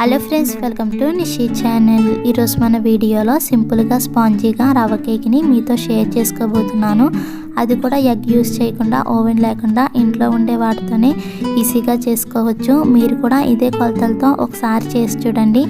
Hello friends welcome to Nishi channel. ఈరోజు మన వీడియోలో సింపుల్గా స్పాంజీగా రవ్వ కేక్ని మీతో షేర్ చేసుకోబోతున్నాను. అది కూడా ఎగ్ యూస్ చేయకుండా ఓవెన్ లేకుండా ఇంట్లో ఉండే వాటితోనే ఈజీగా చేసుకోవచ్చు. మీరు కూడా ఇదే కొలతలతో ఒకసారి చేసి చూడండి.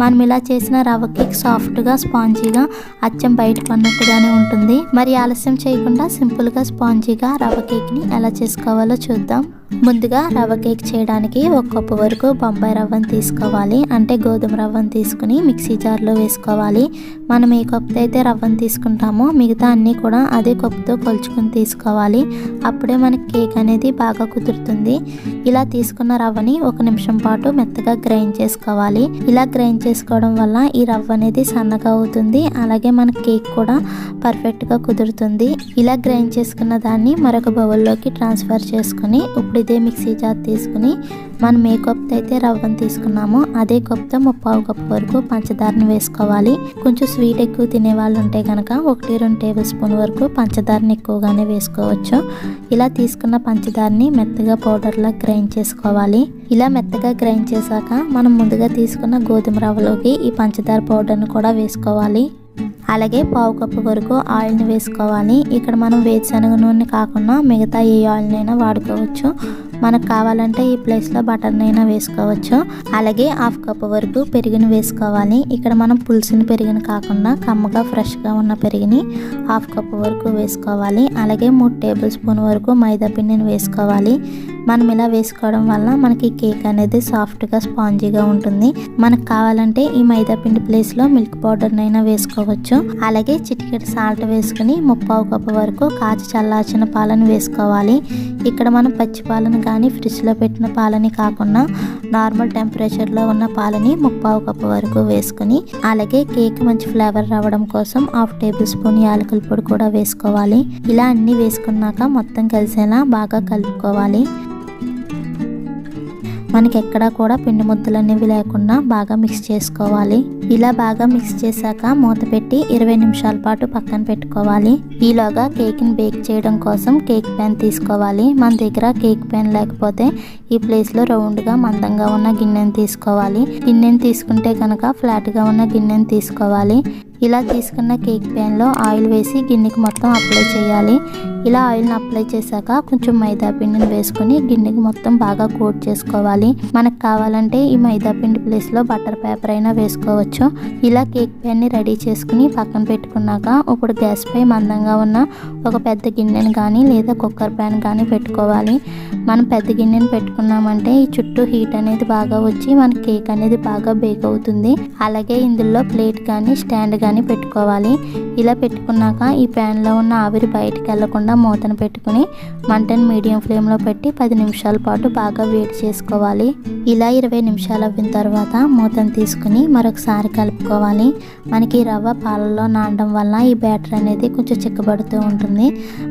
మనం ఇలా చేసిన రవ కేక్ సాఫ్ట్గా స్పాంజీగా అచ్చం బయట కొన్నట్టుగానే ఉంటుంది. మరి ఆలస్యం చేయకుండా సింపుల్గా స్పాంజీగా రవ కేక్ని ఎలా చేసుకోవాలో చూద్దాం. ముందుగా రవ్వ కేక్ చేయడానికి ఒక కప్పు వరకు బొంబాయి రవ్వను తీసుకోవాలి. అంటే గోధుమ రవ్వను తీసుకుని మిక్సీ జార్లో వేసుకోవాలి. మనం ఏ కప్పుతో అయితే రవ్వను తీసుకుంటామో మిగతా అన్నీ కూడా అదే కప్పుతో కొలుచుకుని తీసుకోవాలి. అప్పుడే మనకి కేక్ అనేది బాగా కుదురుతుంది. ఇలా తీసుకున్న రవ్వని ఒక నిమిషం పాటు మెత్తగా గ్రైండ్ చేసుకోవాలి. ఇలా గ్రైండ్ చేసుకోవడం వల్ల ఈ రవ్వ అనేది సన్నగా అవుతుంది. అలాగే మన కేక్ కూడా పర్ఫెక్ట్గా కుదురుతుంది. ఇలా గ్రైండ్ చేసుకున్న దాన్ని మరొక బౌల్లోకి ట్రాన్స్ఫర్ చేసుకుని ఇప్పుడు ఇదే మిక్సీ జార్ తీసుకుని మనం ఏ కప్తో అయితే రవ్వను తీసుకున్నామో అదే కప్తో ముప్పావు కప్పు వరకు పంచదారని వేసుకోవాలి. కొంచెం స్వీట్ ఎక్కువ తినే వాళ్ళు ఉంటే కనుక ఒకటి రెండు టేబుల్ స్పూన్ వరకు పంచదారని ఎక్కువగానే వేసుకోవచ్చు. ఇలా తీసుకున్న పంచదారని మెత్తగా పౌడర్లా గ్రైండ్ చేసుకోవాలి. ఇలా మెత్తగా గ్రైండ్ చేశాక మనం ముందుగా తీసుకున్న గోధుమ రవ్వలోకి ఈ పంచదార పౌడర్ని కూడా వేసుకోవాలి. అలాగే పావు కప్పు వరకు ఆయిల్ని వేసుకోవాలి. ఇక్కడ మనం వేరుశనగ నూనె కాకుండా మిగతా ఏ ఆయిల్నైనా వాడుకోవచ్చు. మనకు కావాలంటే ఈ ప్లేస్లో బటర్నైనా వేసుకోవచ్చు. అలాగే హాఫ్ కప్ వరకు పెరుగుని వేసుకోవాలి. ఇక్కడ మనం పులుసుని పెరిగిన కాకుండా కమ్మగా ఫ్రెష్గా ఉన్న పెరుగుని హాఫ్ కప్ వరకు వేసుకోవాలి. అలాగే మూడు టేబుల్ స్పూన్ వరకు మైదా పిండిని వేసుకోవాలి. మనం ఇలా వేసుకోవడం వల్ల మనకి కేక్ అనేది సాఫ్ట్గా స్పాంజీగా ఉంటుంది. మనకు కావాలంటే ఈ మైదా పిండి ప్లేస్లో మిల్క్ పౌడర్నైనా వేసుకోవచ్చు. అలాగే చిటికెట్ సాల్ట్ వేసుకుని ముప్పావు కప్పు వరకు కాచి చల్లార్చిన పాలను వేసుకోవాలి. ఇక్కడ మనం పచ్చి పాలను కానీ ఫ్రిడ్జ్లో పెట్టిన పాలని కాకుండా నార్మల్ టెంపరేచర్లో ఉన్న పాలని ముప్పావు కప్పు వరకు వేసుకుని అలాగే కేక్ మంచి ఫ్లేవర్ రావడం కోసం హాఫ్ టేబుల్ స్పూన్ యాలకుల పొడి కూడా వేసుకోవాలి. ఇలా అన్నీ వేసుకున్నాక మొత్తం కలిసేలా బాగా కలుపుకోవాలి. మనకి ఎక్కడా కూడా పిండి ముద్దలు అనేవి లేకుండా బాగా మిక్స్ చేసుకోవాలి. ఇలా బాగా మిక్స్ చేశాక మూత పెట్టి ఇరవై నిమిషాల పాటు పక్కన పెట్టుకోవాలి. ఈలోగా కేక్ని బేక్ చేయడం కోసం కేక్ ప్యాన్ తీసుకోవాలి. మన దగ్గర కేక్ ప్యాన్ లేకపోతే ఈ ప్లేస్లో రౌండ్గా మందంగా ఉన్న గిన్నెని తీసుకోవాలి. గిన్నెని తీసుకుంటే కనుక ఫ్లాట్గా ఉన్న గిన్నెని తీసుకోవాలి. ఇలా తీసుకున్న కేక్ ప్యాన్లో ఆయిల్ వేసి గిన్నెకి మొత్తం అప్లై చేయాలి. ఇలా ఆయిల్ని అప్లై చేశాక కొంచెం మైదా పిండిని వేసుకొని గిన్నెకి మొత్తం బాగా కోట్ చేసుకోవాలి. మనకు కావాలంటే ఈ మైదా పిండి ప్లేస్లో బటర్ పేపర్ అయినా వేసుకోవచ్చు. ఇలా కేక్ ప్యాన్ని రెడీ చేసుకుని పక్కన పెట్టుకున్నాక ఇప్పుడు గ్యాస్ పై మందంగా ఉన్న ఒక పెద్ద గిన్నెని కానీ లేదా కుక్కర్ ప్యాన్ కానీ పెట్టుకోవాలి. మనం పెద్ద గిన్నెని పెట్టుకున్నామంటే ఈ చుట్టూ హీట్ అనేది బాగా వచ్చి మన కేక్ అనేది బాగా బేక్ అవుతుంది. అలాగే ఇందులో ప్లేట్ కానీ స్టాండ్ కానీ పెట్టుకోవాలి. ఇలా పెట్టుకున్నాక ఈ ప్యాన్లో ఉన్న ఆవిరి బయటికి వెళ్ళకుండా మూతను పెట్టుకుని మంటను మీడియం ఫ్లేమ్లో పెట్టి పది నిమిషాల పాటు బాగా వేడి చేసుకోవాలి. ఇలా ఇరవై నిమిషాలు అవ్విన తర్వాత మూతను తీసుకుని మరొకసారి కలుపుకోవాలి. మనకి రవ్వ పాలల్లో నానడం వల్ల ఈ బ్యాటర్ అనేది కొంచెం చిక్కబడుతూ ఉంటుంది.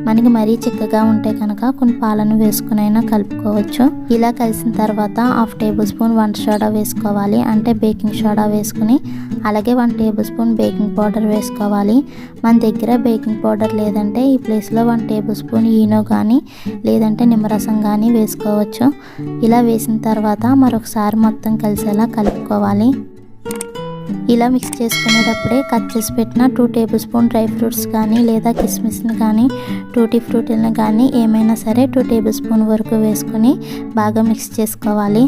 మనకి మరీ చిక్కగా ఉంటే కనుక కొన్ని పాలను వేసుకునైనా కలుపుకోవచ్చు. ఇలా కలిసిన తర్వాత హాఫ్ టేబుల్ స్పూన్ వంట సోడా వేసుకోవాలి. అంటే బేకింగ్ సోడా వేసుకుని అలాగే one tablespoon baking baking powder వేసుకోవాలి. మన దగ్గర బేకింగ్ పౌడర్ లేదంటే ఈ ప్లేస్లో వన్ టేబుల్ స్పూన్ ఈనో కానీ లేదంటే నిమ్మరసం కానీ వేసుకోవచ్చు. ఇలా వేసిన తర్వాత మరొకసారి మొత్తం కలిసేలా కలుపుకోవాలి. ఇలా మిక్స్ చేసుకునేటప్పుడే కట్ చేసి పెట్టిన two tablespoon dry fruits కానీ లేదా కిస్మిస్ని కానీ టూటీ ఫ్రూటీలను కానీ ఏమైనా సరే టూ టేబుల్ స్పూన్ వరకు వేసుకొని బాగా మిక్స్ చేసుకోవాలి.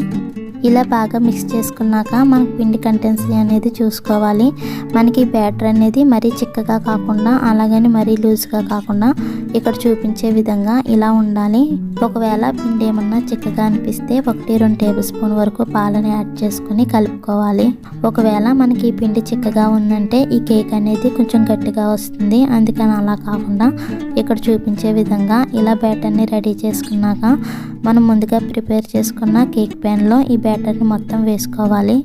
ఇలా బాగా మిక్స్ చేసుకున్నాక మనకి పిండి కంటెన్సీ అనేది చూసుకోవాలి. మనకి బ్యాటర్ అనేది మరీ చిక్కగా కాకుండా అలాగని మరీ లూజ్గా కాకుండా ఇక్కడ చూపించే విధంగా ఇలా ఉండాలి. ఒకవేళ పిండి ఏమన్నా చిక్కగా అనిపిస్తే ఒకటి రెండు టేబుల్ స్పూన్ వరకు పాలని యాడ్ చేసుకుని కలుపుకోవాలి. ఒకవేళ మనకి ఈ పిండి చిక్కగా ఉందంటే ఈ కేక్ అనేది కొంచెం గట్టిగా వస్తుంది. అందుకని అలా కాకుండా ఇక్కడ చూపించే విధంగా ఇలా బ్యాటర్ని రెడీ చేసుకున్నాక మనం ముందుగా ప్రిపేర్ చేసుకున్న కేక్ ప్యాన్లో ఈ బ్యాటర్ని మొత్తం వేసుకోవాలి.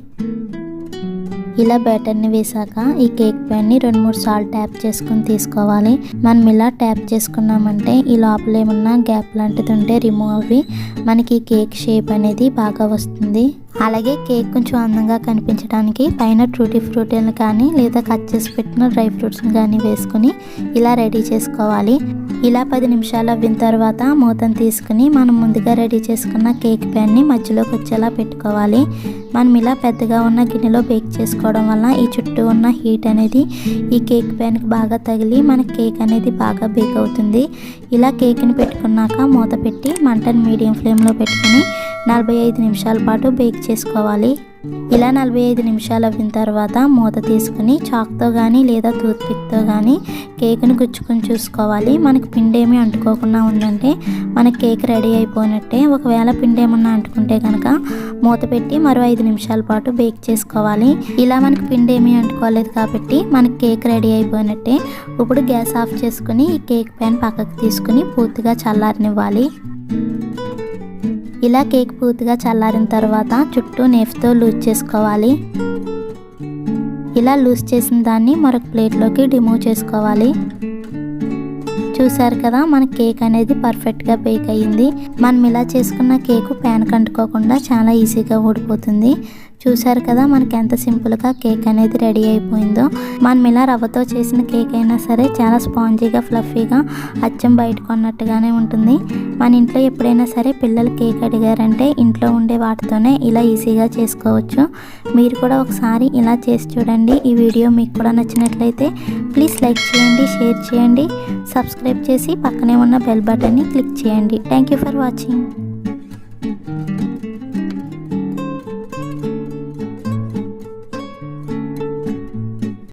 ఇలా బ్యాటర్ని వేసాక ఈ కేక్ ప్యాన్ని రెండు మూడు సార్లు ట్యాప్ చేసుకుని తీసుకోవాలి. మనం ఇలా ట్యాప్ చేసుకున్నామంటే ఈ లోపల ఏమన్నా గ్యాప్ లాంటిది ఉంటే రిమూవ్ అవి మనకి కేక్ షేప్ అనేది బాగా వస్తుంది. అలాగే కేక్ కొంచెం అందంగా కనిపించడానికి పైన ట్రూటీ ఫ్రూటీలను కానీ లేదా కట్ చేసి పెట్టిన డ్రై ఫ్రూట్స్ని కానీ వేసుకుని ఇలా రెడీ చేసుకోవాలి. ఇలా పది నిమిషాలు అవ్విన తర్వాత మూతను తీసుకుని మనం ముందుగా రెడీ చేసుకున్న కేక్ ప్యాన్ని మధ్యలోకి వచ్చేలా పెట్టుకోవాలి. మనం ఇలా పెద్దగా ఉన్న గిన్నెలో బేక్ చేసుకోవడం వల్ల ఈ చుట్టూ ఉన్న హీట్ అనేది ఈ కేక్ ప్యాన్కి బాగా తగిలి మన కేక్ అనేది బాగా బేక్ అవుతుంది. ఇలా కేక్ని పెట్టుకున్నాక మూత పెట్టి మంటను మీడియం ఫ్లేమ్లో పెట్టుకుని నలభై ఐదు నిమిషాల పాటు బేక్ చేసుకోవాలి. ఇలా నలభై ఐదు నిమిషాలు అయిన తర్వాత మూత తీసుకుని చాక్తో కానీ లేదా టూత్పిక్తో కానీ కేక్ని గుచ్చుకొని చూసుకోవాలి. మనకి పిండి ఏమీ అంటుకోకుండా ఉందంటే మన కేక్ రెడీ అయిపోయినట్టే ఒకవేళ పిండి ఏమన్నా అంటుకుంటే కనుక మూత పెట్టి మరో ఐదు నిమిషాల పాటు బేక్ చేసుకోవాలి. ఇలా మనకి పిండి ఏమీ అంటుకోలేదు కాబట్టి మనకి కేక్ రెడీ అయిపోయినట్టే. ఇప్పుడు గ్యాస్ ఆఫ్ చేసుకుని ఈ కేక్ ప్యాన్ పక్కకు తీసుకుని పూర్తిగా చల్లారనివ్వాలి. ఇలా కేక్ పూర్తిగా చల్లారిన తర్వాత చుట్టూ నేఫ్తో లూజ్ చేసుకోవాలి. ఇలా లూజ్ చేసిన దాన్ని మరొక ప్లేట్లోకి రిమూవ్ చేసుకోవాలి. చూసారు కదా మన కేక్ అనేది పర్ఫెక్ట్గా బేక్ అయ్యింది. మనం ఇలా చేసుకున్న కేకు ప్యాన్ కంటుకోకుండా చాలా ఈజీగా ఊడిపోతుంది. చూసారు కదా మనకి ఎంత సింపుల్గా కేక్ అనేది రెడీ అయిపోయిందో. మనం ఇలా రవ్వతో చేసిన కేక్ అయినా సరే చాలా స్పాంజీగా ఫ్లఫీగా అచ్చం బయటకు అన్నట్టుగానే ఉంటుంది. మన ఇంట్లో ఎప్పుడైనా సరే పిల్లలు కేక్ అడిగారంటే ఇంట్లో ఉండే వాటితోనే ఇలా ఈజీగా చేసుకోవచ్చు. మీరు కూడా ఒకసారి ఇలా చేసి చూడండి. ఈ వీడియో మీకు కూడా నచ్చినట్లయితే ప్లీజ్ లైక్ చేయండి షేర్ చేయండి సబ్స్క్రైబ్ చేసి పక్కనే ఉన్న బెల్ బటన్ని క్లిక్ చేయండి. Thank you for watching.